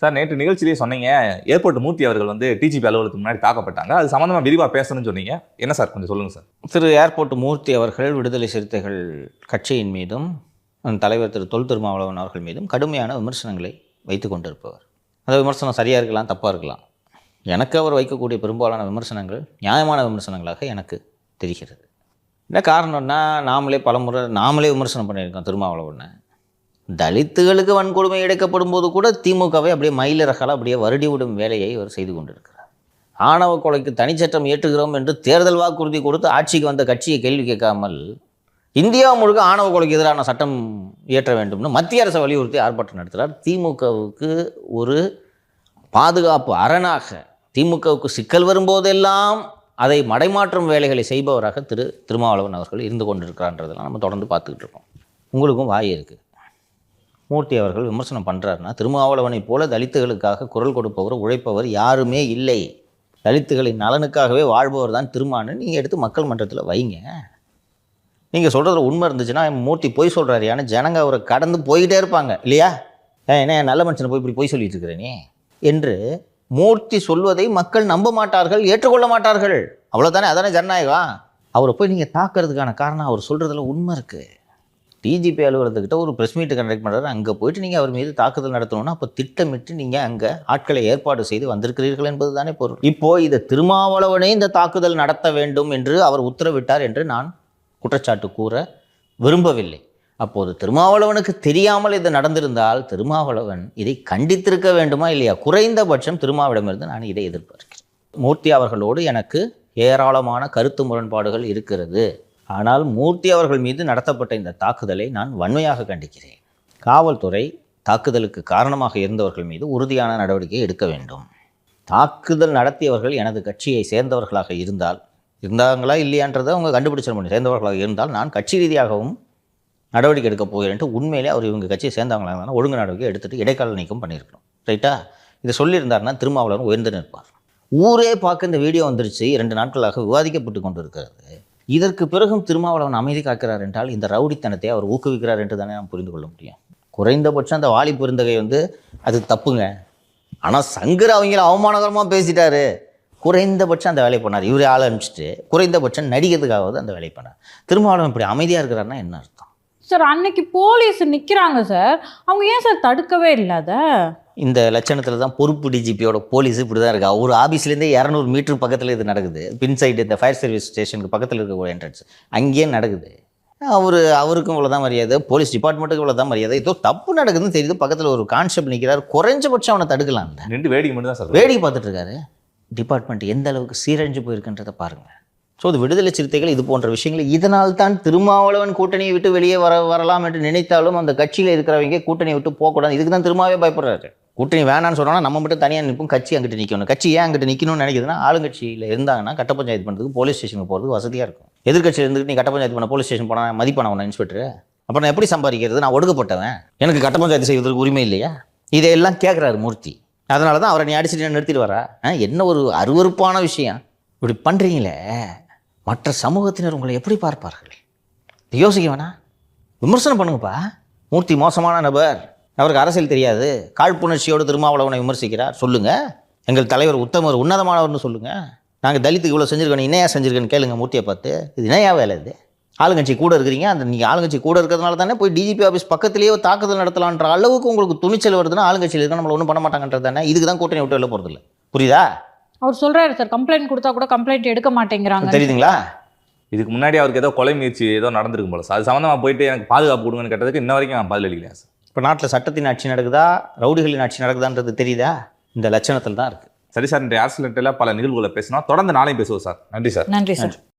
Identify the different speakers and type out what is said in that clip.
Speaker 1: Sir நேற்று நிகழ்ச்சியிலே சொன்னீங்க ஏர்போர்ட் மூர்த்தி அவர்கள் வந்து டிஜிபி அலுவலகத்துக்கு முன்னாடி தாக்கப்பட்டாங்க. அது சம்மந்தமாக விரிவாக பேசணும்னு சொன்னீங்க. என்ன சார் கொஞ்சம் சொல்லுங்கள் சார்.
Speaker 2: திரு ஏர்போர்ட் மூர்த்தி அவர்கள் விடுதலை சிறுத்தைகள் கட்சியின் மீதும் தலைவர் திரு தொல் திருமாவளவன் அவர்கள் மீதும் கடுமையான விமர்சனங்களை வைத்து கொண்டிருப்பவர். அந்த விமர்சனம் சரியாக இருக்கலாம் தப்பாக இருக்கலாம். எனக்கு அவர் வைக்கக்கூடிய பெரும்பாலான விமர்சனங்கள் நியாயமான விமர்சனங்களாக எனக்கு தெரிகிறது. என்ன காரணம்னா நாமளே பலமுறை நாமளே விமர்சனம் பண்ணியிருக்கோம் திருமாவளவனை. தலித்துகளுக்கு வன்கொடுமை இழைக்கப்படும் போது கூட திமுகவை அப்படியே மயிலிறகால் அப்படியே வருடி விடும் வேலையை அவர் செய்து கொண்டிருக்கிறார். ஆணவ கொலைக்கு தனிச்சட்டம் ஏற்றுகிறோம் என்று தேர்தல் வாக்குறுதி கொடுத்து ஆட்சிக்கு வந்த கட்சியை கேள்வி கேட்காமல் இந்தியா முழுக்க ஆணவ கொலைக்கு எதிரான சட்டம் இயற்ற வேண்டும்னு மத்திய அரசை வலியுறுத்தி ஆர்ப்பாட்டம் நடத்துகிறார். திமுகவுக்கு ஒரு பாதுகாப்பு அரணாக திமுகவுக்கு சிக்கல் வரும்போதெல்லாம் அதை மடைமாற்றும் வேலைகளை செய்பவராக திரு திருமாவளவன் அவர்கள் இருந்து கொண்டிருக்கிறான்றதெல்லாம் நம்ம தொடர்ந்து பார்த்துக்கிட்டு இருக்கோம். உங்களுக்கும் வாய் இருக்குது மூர்த்தி அவர்கள் விமர்சனம் பண்ணுறாருன்னா திருமாவளவனைப் போல தலித்துகளுக்காக குரல் கொடுப்பவர் உழைப்பவர் யாருமே இல்லை. தலித்துகளின் நலனுக்காகவே வாழ்பவர் தான் திருமான்னு நீங்கள் எடுத்து மக்கள் மன்றத்தில் வைங்க. நீங்கள் சொல்கிறதுல உண்மை இருந்துச்சுன்னா மூர்த்தி பொய் சொல்கிறாரு ஏன்னா ஜனங்க அவரை கடந்து போயிட்டே இருப்பாங்க இல்லையா? ஏன்னா நல்ல மனுஷனை போய் இப்படி பொய் சொல்லிட்டு இருக்கிறேனே என்று மூர்த்தி சொல்வதை மக்கள் நம்ப மாட்டார்கள் ஏற்றுக்கொள்ள மாட்டார்கள். அவ்வளோதானே அதானே ஜனநாயகம்? அவரை போய் நீங்கள் தாக்குறதுக்கான காரணம் அவர் சொல்கிறதுல உண்மை இருக்குது டிஜிபி அலுவலகத்துக்கிட்ட ஒரு ப்ரெஸ் மீட் கண்டக்ட் பண்ணுறாரு அங்கே போயிட்டு நீங்கள் அவர் மீது தாக்குதல் நடத்தணும்னா அப்போ திட்டமிட்டு நீங்கள் அங்கே ஆட்களை ஏற்பாடு செய்து வந்திருக்கிறீர்கள் என்பது தானே பொருள். இப்போது இதை திருமாவளவனே இந்த தாக்குதல் நடத்த வேண்டும் என்று அவர் உத்தரவிட்டார் என்று நான் குற்றச்சாட்டு கூற விரும்பவில்லை. அப்போது திருமாவளவனுக்கு தெரியாமல் இது நடந்திருந்தால் திருமாவளவன் இதை கண்டித்திருக்க வேண்டுமா இல்லையா? குறைந்தபட்சம் திருமாவிடமிருந்து நான் இதை எதிர்பார்க்கிறேன். மூர்த்தி அவர்களோடு எனக்கு ஏராளமான கருத்து முரண்பாடுகள் இருக்கிறது. ஆனால் மூர்த்தி அவர்கள் மீது நடத்தப்பட்ட இந்த தாக்குதலை நான் வன்மையாக கண்டிக்கிறேன். காவல்துறை தாக்குதலுக்கு காரணமாக இருந்தவர்கள் மீது உறுதியான நடவடிக்கை எடுக்க வேண்டும். தாக்குதல் நடத்தியவர்கள் எனது கட்சியை சேர்ந்தவர்களாக இருந்தால் இருந்தாங்களா இல்லையான்றதை அவங்க கண்டுபிடிச்சிட முடியும். சேர்ந்தவர்களாக இருந்தால் நான் கட்சி ரீதியாகவும் நடவடிக்கை எடுக்க போகிறேன்ட்டு உண்மையிலே அவர் இவங்க கட்சியை சேர்ந்தவங்களாக இருந்தாலும் ஒழுங்கு நடவடிக்கை எடுத்துட்டு இடைக்கால நீக்கம் பண்ணியிருக்கணும். ரைட்டா? இதை சொல்லியிருந்தாருன்னா திருமாவளவன் உயர்ந்து நிற்பார். ஊரே பார்க்க இந்த வீடியோ வந்துருச்சு. இரண்டு நாட்களாக விவாதிக்கப்பட்டு கொண்டு இருக்கிறது இதற்கு பிறகும் திருமாவளவன் அமைதி காக்கிறார் என்றால் இந்த ரவுடித்தனத்தை அவர் ஊக்குவிக்கிறார் என்று தானே நாம் புரிந்து கொள்ள முடியும். குறைந்தபட்சம் அந்த வாலி பெருந்தகை வந்து அது தப்புங்க. ஆனால் சங்கர் அவங்கள அவமானகரமாக பேசிட்டாரு. குறைந்தபட்சம் அந்த வேலையை பண்ணார். இவரே ஆள் அனுப்பிச்சிட்டு குறைந்தபட்சம் நடிக்கிறதுக்காவது அந்த வேலையை பண்ணார். திருமாவளவன் இப்படி அமைதியாக இருக்கிறாருன்னா என்ன அர்த்தம்?
Speaker 3: சார் அன்னைக்கு போலீஸ் நிக்கிறாங்க சார் அவங்க ஏன் சார் தடுக்கவே இல்லாத
Speaker 2: இந்த லட்சணத்தில் தான் பொறுப்பு டிஜிபியோட போலீஸ் இப்படி தான் இருக்கா. ஒரு ஆஃபீஸ்லேருந்தே இரநூறு மீட்டர் பக்கத்தில் இது நடக்குது. பின் சைடு இந்த ஃபயர் சர்வீஸ் ஸ்டேஷனுக்கு பக்கத்தில் இருக்கக்கூடிய என்ட்ரன்ஸ் அங்கேயே நடக்குது. அவர் அவருக்கும் இவ்வளோ தான் மரியாதை. போலீஸ் டிபார்ட்மெண்ட்டுக்கு இவ்வளோ தான் மரியாதை. ஏதோ தப்பு நடக்குதுன்னு தெரியுது. பக்கத்தில் ஒரு கான்ஸ்டபிள் நிற்கிறார் குறைஞ்சபட்சம் அவனை தடுக்கலாம்ல.
Speaker 1: நின்று வேடிக்கை மட்டும் தான் சார்
Speaker 2: வேடிக்கை பார்த்துட்டு இருக்காரு. டிபார்ட்மெண்ட் எந்த அளவுக்கு சீரழிஞ்சு போயிருக்குன்றதை பாருங்கள் ஸோ இது விடுதலை சிறுத்தைகள் இது போன்ற விஷயங்கள் இதனால் தான் திருமாவளவன் கூட்டணியை விட்டு வெளியே வர வரலாம் என்று நினைத்தாலும் அந்த கட்சியில் இருக்கிறவங்க கூட்டணியை விட்டு போகக்கூடாது. இதுக்கு தான் திருமாவே பயப்படுறாரு. கூட்டணி வேணான்னு சொன்னால் நம்ம மட்டும் தனியாக நிற்போம் கட்சி அங்கிட்டு நிற்கணும் கட்சி ஏன் அங்கிட்டு நிற்கணும்னு நினைக்கிறதுனா ஆளுங்கட்சியில் இருந்தாங்கன்னா கட்ட பஞ்சாயத்து பண்ணுறதுக்கு போலீஸ் ஸ்டேஷனுக்கு போகிறதுக்கு வசதியாக இருக்கும். எதிர்கட்சியில் இருந்துட்டு நீ கட்ட பஞ்சாயத்து பண்ண போலீஸ் ஸ்டேஷன் போனால் மதிப்பான உன இன்ஸ்பெக்டர் அப்புறம் நான் எப்படி சம்பாதிக்கிறது? நான் ஒடுக்கப்பட்டவன். எனக்கு கட்ட பஞ்சாயத்து செய்வதற்கு உரிமை இல்லையா? இதையெல்லாம் கேட்குறாரு மூர்த்தி. அதனால தான் அவரை நீ அடிச்சுட்டு நிறுத்திட்டு வரா. என்ன ஒரு அருவருப்பான விஷயம். இப்படி பண்ணுறீங்களே மற்ற சமூகத்தினர் உங்களை எப்படி பார்ப்பார்கள்? யோசிக்க வேணாம் விமர்சனம் பண்ணுங்கப்பா. மூர்த்தி மோசமான நபர். அவருக்கு அரசியல் தெரியாது. காழ்ப்புணர்ச்சியோடு திருமாவளவனை விமர்சிக்கிறார். சொல்லுங்க. எங்கள் தலைவர் உத்தமர் உன்னதமானவர்னு சொல்லுங்க. நாங்கள் தலித்துக்கு இவ்வளோ செஞ்சுருக்கோம் இணையா செஞ்சுருக்கேன்னு கேளுங்க மூர்த்தியை பார்த்து. இது இணையா வேலை இது. ஆளுங்கட்சி கூட இருக்கிறீங்க. அந்த நீங்கள் ஆளுங்கட்சி கூட இருக்கிறதுனால தானே போய் டிஜிபி ஆஃபீஸ் பக்கத்துலேயே தாக்குதல் நடத்தலான்ற அளவுக்கு உங்களுக்கு துணிச்சல் வருதுன்னா ஆளுங்கட்சியில் இருக்க நம்மளை ஒன்றும் பண்ண மாட்டாங்கன்றது தானே. இதுக்கு தான் கூட்டணி விட்டு வெளில போகிறதில்ல புரியுதா?
Speaker 3: அவர் சொல்றாரு சார் கம்ப்ளைண்ட் கொடுத்தா கூட கம்ப்ளைண்ட் எடுக்க மாட்டேங்கிறாங்க.
Speaker 2: தெரியுதுங்களா?
Speaker 1: இதுக்கு முன்னாடி அவருக்கு ஏதோ கொலை முயற்சி ஏதோ நடந்திருக்கும் போல சார். அது சம்மந்தமாக போயிட்டு எனக்கு பாதுகாப்பு கொடுங்கன்னு கேட்டதுக்கு இன்ன வரைக்கும் நான் பதில் அளிக்கலையா சார்?
Speaker 2: இப்போ நாட்டில் சட்டத்தின் ஆட்சி நடக்குதா? ரவுடிகளின் ஆட்சி நடக்குதான்றது தெரியுதா? இந்த லட்சணத்தில் தான் இருக்குது
Speaker 1: சரி சார். இன்றைய அரசியல் பல நிகழ்வுகளை பேசினோம். தொடர்ந்து நாளையும் பேசுவோம் சார். நன்றி சார்.
Speaker 3: நன்றி சார்.